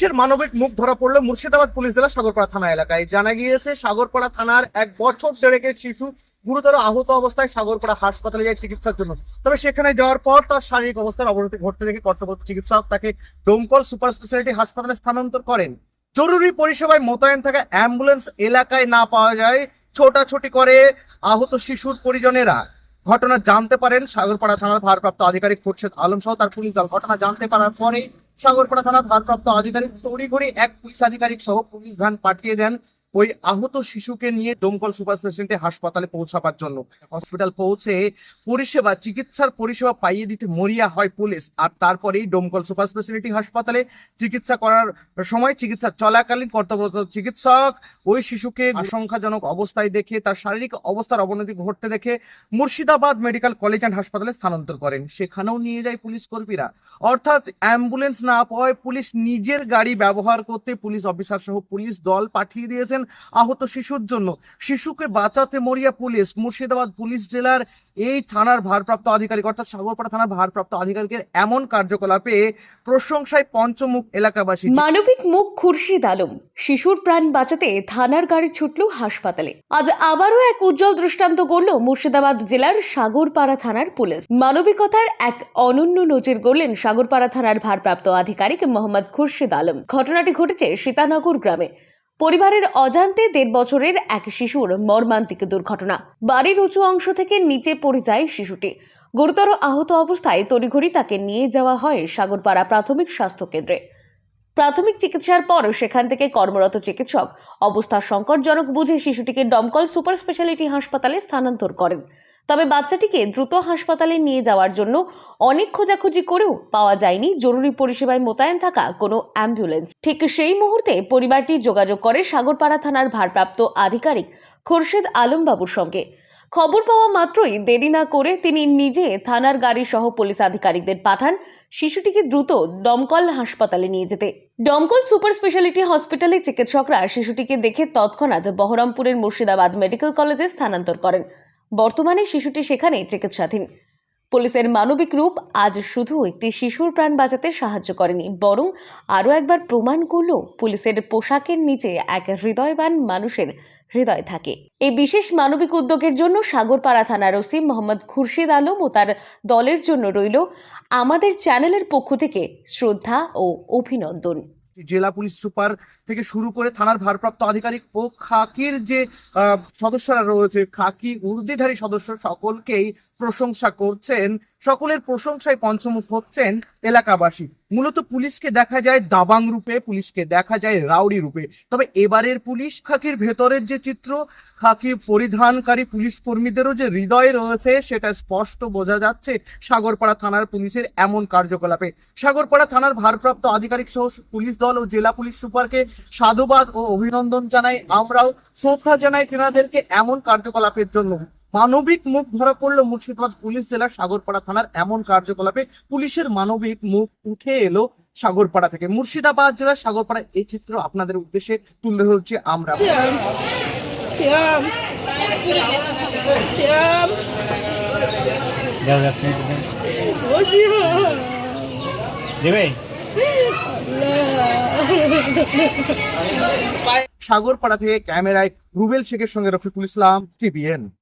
পুলিশের মানবিক মুখ ধরা পড়ল মুর্শিদাবাদ পুলিশ জেলা সাগরপাড়া থানা এলাকায়। জানা গিয়েছে, সাগরপাড়া থানার এক বছর দেড়েকের শিশু গুরুতর আহত অবস্থায় সাগরপাড়া হাসপাতালে যায় চিকিৎসার জন্য। তবে সেখানে যাওয়ার পর তার শারীরিক অবস্থার অবনতি ঘটতে দেখে কর্তব্য চিকিৎসক তাকে ডোমকল সুপার স্পেশালিটি হাসপাতালে স্থানান্তর করেন। জরুরি পরিষেবায় মোতায়েন থাকা অ্যাম্বুলেন্স এলাকায় না পাওয়া যায়, ছোটাছুটি করে আহত শিশুর পরিজনেরা। ঘটনা জানতে পারেন সাগরপাড়া থানার ভারপ্রাপ্ত আধিকারিক খুরশেদ আলম সহ তার পুলিশ দল। ঘটনা জানতে পারার পরে সাগরপাড়া থানার ভারপ্রাপ্ত আধিকারিক তড়িঘড়ি এক পুলিশ আধিকারিক সহ পুলিশ ভ্যান পাঠিয়ে দেন। ওই আহত শিশুকে নিয়ে ডোমকল সুপার স্পেশালিটি হাসপাতালে পৌঁছাবার জন্য। হসপিটাল পৌঁছে পরিষেবা, চিকিৎসার পরিষেবা পাইয়ে দিতে মরিয়া হয় পুলিশ। আর তারপরেই ডোমকল সুপার স্পেশালিটি হাসপাতালে চিকিৎসা করার সময় চিকিৎসা চলাকালীন কর্তব্যরত চিকিৎসক ওই শিশুকে আশঙ্কাজনক অবস্থায় দেখে, তার শারীরিক অবস্থার অবনতি ঘটতে দেখে মুর্শিদাবাদ মেডিকেল কলেজ অ্যান্ড হাসপাতালে স্থানান্তর করেন। সেখানেও নিয়ে যায় পুলিশ কর্মীরা। অর্থাৎ অ্যাম্বুলেন্স না পাওয়ায় পুলিশ নিজের গাড়ি ব্যবহার করতে পুলিশ অফিসার সহ পুলিশ দল পাঠিয়ে দিয়েছেন। আহত শিশুর জন্য। শিশুকে বাঁচাতে মরিয়া পুলিশ, মুর্শিদাবাদ পুলিশ জেলার এই থানার ভারপ্রাপ্ত আধিকারিক অর্থাৎ সাগরপাড়া থানার ভারপ্রাপ্ত আধিকারিকের এমন কার্যকলাপে প্রশংসায় পঞ্চমুখ এলাকাবাসী মানবিক মুখ খুরশিদ আলম। শিশুর প্রাণ বাঁচাতে থানার গাড়ি ছুটল হাসপাতালে। আজ আবারও এক উজ্জ্বল দৃষ্টান্ত করল মুর্শিদাবাদ জেলার সাগরপাড়া থানার পুলিশ। মানবিকতার এক অনন্য নজির গড়লেন সাগরপাড়া থানার ভারপ্রাপ্ত আধিকারিক মোহাম্মদ খুরশিদ আলম। ঘটনাটি ঘটেছে সীতানগর গ্রামে। পরিবারের অজান্তে দেড় বছরের এক শিশুর মর্মান্তিক দুর্ঘটনা। বাড়ির উঁচু অংশ থেকে নিচে পড়ে যায় শিশুটি। গুরুতর আহত অবস্থায় তড়িঘড়ি তাকে নিয়ে যাওয়া হয় সাগরপাড়া প্রাথমিক স্বাস্থ্য কেন্দ্রে প্রাথমিক চিকিৎসার পর সেখান থেকে কর্মরত চিকিৎসক অবস্থা সংকটজনক বুঝে শিশুটিকে দমকল সুপার স্পেশালিটি হাসপাতালে স্থানান্তর করেন। তবে বাচ্চাটিকে দ্রুত হাসপাতালে নিয়ে যাওয়ার জন্য অনেক খোঁজাখুঁজি করেও পাওয়া যায়নি। জরুরি পরিষেবায় মোতায়েন থাকা কোনো অ্যাম্বুলেন্স। ঠিক সেই মুহূর্তে পরিবারটি যোগাযোগ করে সাগরপাড়া থানার ভারপ্রাপ্ত আধিকারিক খোরশেদ আলম বাবুর সঙ্গে। খবর পাওয়া মাত্রই দেরি না করে তিনি নিজে থানার গাড়ি সহ পুলিশ আধিকারিকদের পাঠান শিশুটিকে দ্রুত দমকল হাসপাতালে নিয়ে যেতে। দমকল সুপার স্পেশালিটি হসপিটালে চিকিৎসকরা শিশুটিকে দেখে তৎক্ষণাৎ বহরমপুরের মুর্শিদাবাদ মেডিকেল কলেজে স্থানান্তর করেন। বর্তমানে শিশুটি সেখানে চিকিৎসাধীন। পুলিশের মানবিক রূপ আজ শুধু একটি শিশুর প্রাণ বাঁচাতে সাহায্য করেনি, বরং আরও একবার প্রমাণ করল পুলিশের পোশাকের নিচে এক হৃদয়বান মানুষের হৃদয় থাকে। এই বিশেষ মানবিক উদ্যোগের জন্য সাগরপাড়া থানার ওসি মোহাম্মদ খুরশিদ আলম ও তার দলের জন্য রইল আমাদের চ্যানেলের পক্ষ থেকে শ্রদ্ধা ও অভিনন্দন। জেলা পুলিশ সুপার থেকে শুরু করে থানার ভারপ্রাপ্ত আধিকারিক ও খাকির যে সদস্যরা রয়েছে, খাকি উর্দিধারী সদস্য সকলকেই প্রশংসা করছেন। সকলের প্রশংসায় পঞ্চমুখ হচ্ছেন এলাকাবাসী। মূলত পুলিশকে দেখা যায় দাবাং রূপে, পুলিশকে দেখা যায় রাউডি রূপে। তবে এবারের পুলিশ খাকির ভেতরের যে চিত্র খাকি পরিধানকারী পুলিশ কর্মীদেরও যে হৃদয় রয়েছে, সেটা স্পষ্ট বোঝা যাচ্ছে সাগরপাড়া থানার পুলিশের এমন কার্যকলাপে। সাগরপাড়া থানার ভারপ্রাপ্ত আধিকারিক সহ পুলিশ দল ও জেলা পুলিশ সুপারকে সাধুবাদ ও অভিনন্দন জানাই। আমরাও শ্রদ্ধা জানাই তেনাদেরকে এমন কার্যকলাপের জন্য। মানবিক মুখ ধরা পড়ল মুর্শিদাবাদ পুলিশ জেলার সাগরপাড়া থানার এমন কার্যকলাপে পুলিশের মানবিক মুখ উঠে এলো সাগরপাড়া থেকে। মুর্শিদাবাদ জেলার সাগরপাড়া এই চিত্র আপনাদের উদ্দেশ্যে তুলে ধরছি আমরা। দেবে? সাগরপাড়া থেকে ক্যামেরায় রুবেল শেখের সঙ্গে রফিকুল ইসলাম টিভিএন।